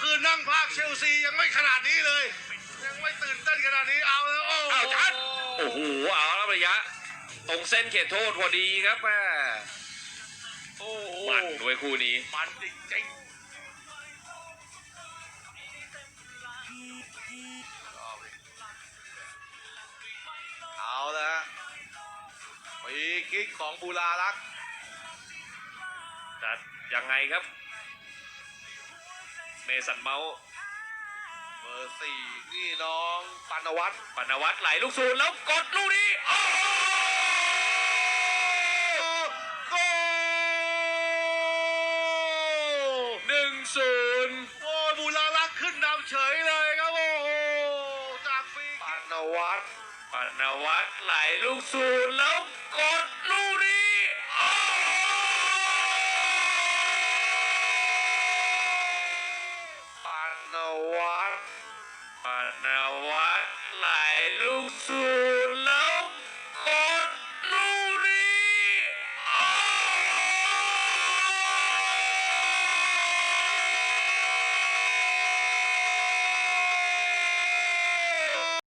คืนนั่งภาคเชลซียังไม่ขนาดนี้เลย ยังไม่ตื่นเต้นขนาดนี้เอาแล้วโอ้โหเอาชัดโอ้โหเอาแล้วระยะ ตรงเส้นเขตโทษพอดีครับแม่โอ้โหมันด้วยคู่นี้มันจริงๆเอาละฮะปีคิกของบูรารักษ์แต่ยังไงครับ เมสันเมาส์เบอร์สี่นี่น้องปานวัฒน์ปนวัตไหลลูกศูนย์แล้วกดลูกนี้โอ้โกหนึ่งศูนย์โอ้ยบูรารักษ์ขึ้นนำเฉยเลยครับโอ้โหจากฟรีปานวัฒน์ปนวัตไหลลูกศูนย์แล้วกดลูกนี้โอ้ ปานวัฒน์ปนวัตไหลลูกศู